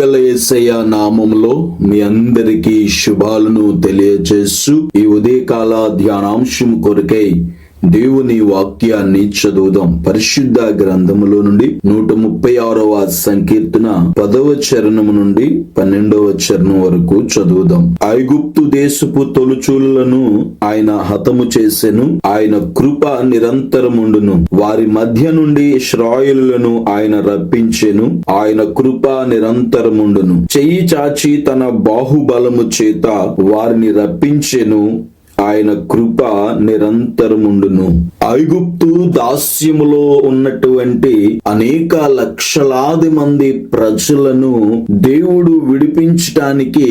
కృపగల ఏసయ్య నామంలో మీ అందరికీ శుభాలను తెలియజేస్తూ ఈ ఉదయకాల ధ్యానాంశం కొరకై దేవుని వాక్యాన్ని చదువుదాం. పరిశుద్ధ గ్రంథములో నుండి నూట ముప్పై ఆరవ సంకీర్తన పదవ చరణము నుండి పన్నెండవ చరణం వరకు చదువుదాం. ఐగుప్తు దేశపు తొలుచూలను ఆయన హతము చేసెను. ఆయన కృప నిరంతరముండును. వారి మధ్య నుండి శ్రాయులను ఆయన రప్పించెను. ఆయన కృప నిరంతరముండును. చెయ్యి చాచి తన బాహుబలము చేత వారిని రప్పించెను. ఆయన కృప నిరంతరముండును. ఐగుప్తు దాస్యములో ఉన్నటువంటి అనేక లక్షలాది మంది ప్రజలను దేవుడు విడిపించటానికి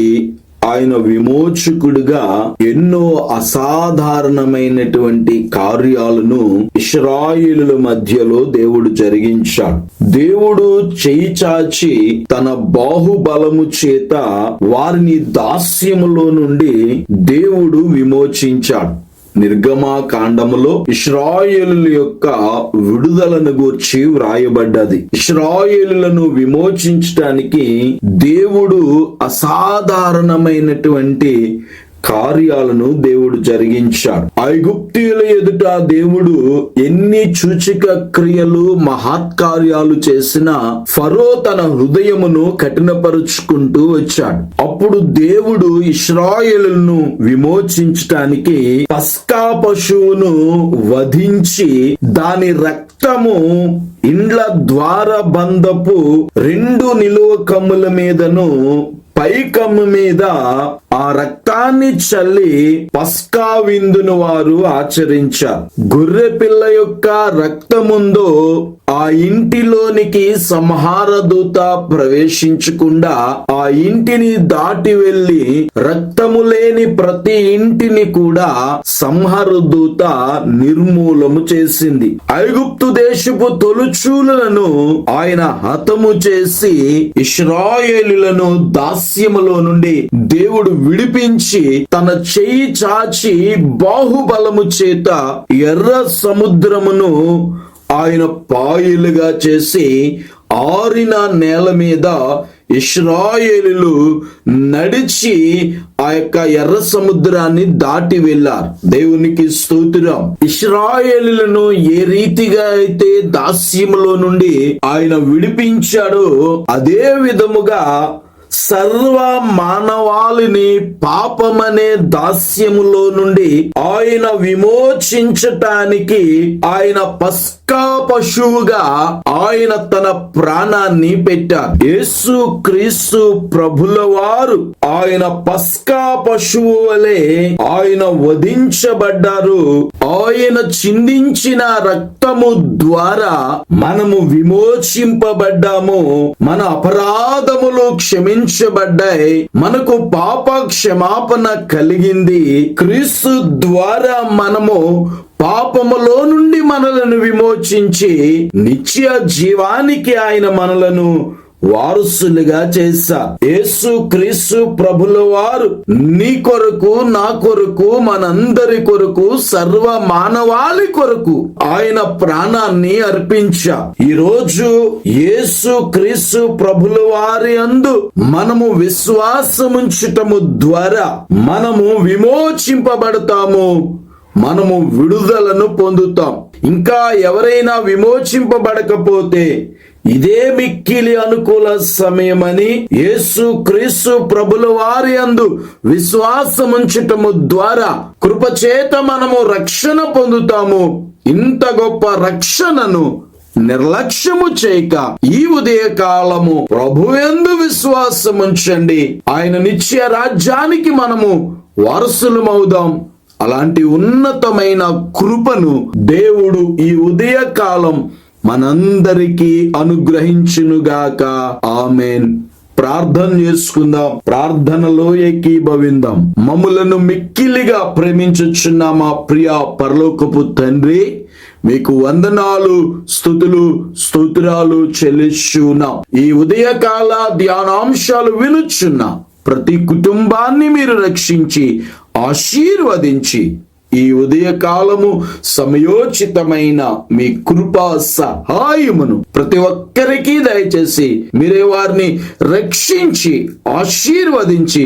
ఆయన విమోచకుడుగా ఎన్నో అసాధారణమైనటువంటి కార్యాలను ఇస్రాయిలుల మధ్యలో దేవుడు జరిగించాడు. దేవుడు చేయి చాచి తన బాహుబలము చేత వారిని దాస్యములో నుండి దేవుడు విమోచించాడు. నిర్గమా కాండములో ఇస్రాయేలుల యొక్క విడుదలను గూర్చి వ్రాయబడ్డది. ఇస్రాయేలులను విమోచించటానికి దేవుడు అసాధారణమైనటువంటి కార్యాలను దేవుడు జరిగించాడు. ఐగుప్తీయుల ఎదుట దేవుడు ఎన్ని సూచిక క్రియలు మహత్కార్యాలు చేసినా ఫరో తన హృదయమును కఠినపరుచుకుంటూ వచ్చాడు. అప్పుడు దేవుడు ఇస్రాయేలును విమోచించటానికి పస్కా పశువును వధించి దాని రక్తము ఇండ్ల ద్వార బంధపు రెండు నిలువ కమ్ముల మీదను పైకమ్ము మీద ఆ రక్తాన్ని చల్లి పస్కా విందును వారు ఆచరించారు. గొర్రె పిల్ల యొక్క రక్తముందో ఆ ఇంటిలోనికి సంహార దూత ప్రవేశించకుండా ఆ ఇంటిని దాటి వెళ్ళి రక్తము లేని ప్రతి ఇంటిని కూడా సంహార దూత నిర్మూలము చేసింది. ఐగుప్తు దేశపు తొలుచూలను ఆయన హతము చేసి ఇస్రాయేలులను దాస్యములో నుండి దేవుడు విడిపించి తన చెయ్యి చాచి బాహుబలము చేత ఎర్ర సముద్రమును ఆయన పాయలుగా చేసి ఆరిన నేల మీద ఇస్రాయేలులు నడిచి ఆ యొక్క ఎర్ర సముద్రాన్ని దాటి వెళ్ళారు. దేవునికి స్తోత్రం. ఇస్రాయేలులను ఏ రీతిగా అయితే దాస్యములో నుండి ఆయన విడిపించాడో అదే విధముగా సర్వ మానవాళిని పాపమనే దాస్యములో నుండి ఆయన విమోచించటానికి ఆయన పక్కా పశువుగా ఆయన తన ప్రాణాన్ని పెట్టారు యేసు క్రీస్తు ప్రభుల వారు ఆయన పస్కా పశువు వలె ఆయన వధించబడ్డారు. ఆయన చిందించిన రక్తము ద్వారా మనము విమోచింపబడ్డాము. మన అపరాధములు క్షమించబడ్డాయి. మనకు పాప క్షమాపణ కలిగింది. క్రీస్తు ద్వారా మనము పాపములో నుండి మనలను విమోచించి నిత్య జీవానికి ఆయన మనలను వారసులుగా చేశా. యేసు క్రీస్తు ప్రభుల వారు నీ కొరకు నా కొరకు మనందరి కొరకు సర్వ మానవాళి కొరకు ఆయన ప్రాణాన్ని అర్పించా. ఈ రోజు యేసు క్రీస్తు ప్రభుల వారి అందు మనము విశ్వాసముంచటము ద్వారా మనము విమోచింపబడతాము. మనము విడుదలను పొందుతాం. ఇంకా ఎవరైనా విమోచింపబడకపోతే ఇదే మిక్కిలి అనుకూల సమయమని యేసు క్రీస్తు ప్రభుల వారి అందు విశ్వాసముంచటము ద్వారా కృపచేత మనము రక్షణ పొందుతాము. ఇంత గొప్ప రక్షణను నిర్లక్ష్యము చేయక ఈ ఉదయ కాలము ప్రభు ఎందు విశ్వాసముంచండి. ఆయన నిత్య రాజ్యానికి మనము వారసులమవుదాం. అలాంటి ఉన్నతమైన కృపను దేవుడు ఈ ఉదయకాలం మనందరికీ అనుగ్రహించునుగాక. ఆమెన్. ప్రార్థన చేసుకుందాం. ప్రార్థనలో ఏకీభవిందాం మమ్ములను మిక్కిలిగా ప్రేమించుచున్న మా ప్రియ పరలోకపు తండ్రి మీకు వందనాలు స్థుతులు స్తోత్రాలు చెల్లిస్తున్నాం ఈ ఉదయకాల ధ్యానాంశాలు వినుచున్నా ప్రతి కుటుంబాన్ని మీరు రక్షించి ఆశీర్వదించి ఈ ఉదయకాలము సమయోచితమైన మీ కృపా సహాయమును ప్రతి ఒక్కరికి దయచేసి మీరే వారిని రక్షించి ఆశీర్వదించి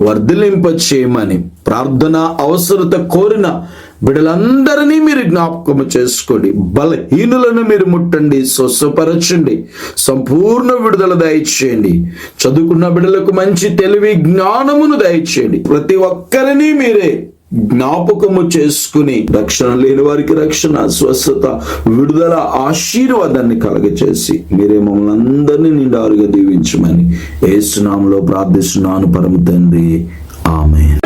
వర్ధలింప చేయమని ప్రార్థన అవసరత కోరిన బిడలందరినీ మీరు జ్ఞాపకము చేసుకోండి బలహీనులను మీరు ముట్టండి స్వస్వపరచండి సంపూర్ణ విడుదల దయచేయండి. చదువుకున్న బిడలకు మంచి తెలివి జ్ఞానమును దయచేయండి. ప్రతి ఒక్కరిని మీరే జ్ఞాపకము చేసుకుని రక్షణ లేని వారికి రక్షణ స్వస్థత విడుదల ఆశీర్వాదాన్ని కలగచేసి మీరే మమ్మల్ని అందరినీ నిండారుగా దీవించమని ఏసునామలో ప్రార్థిస్తున్నాను పరమ తండ్రి. ఆమె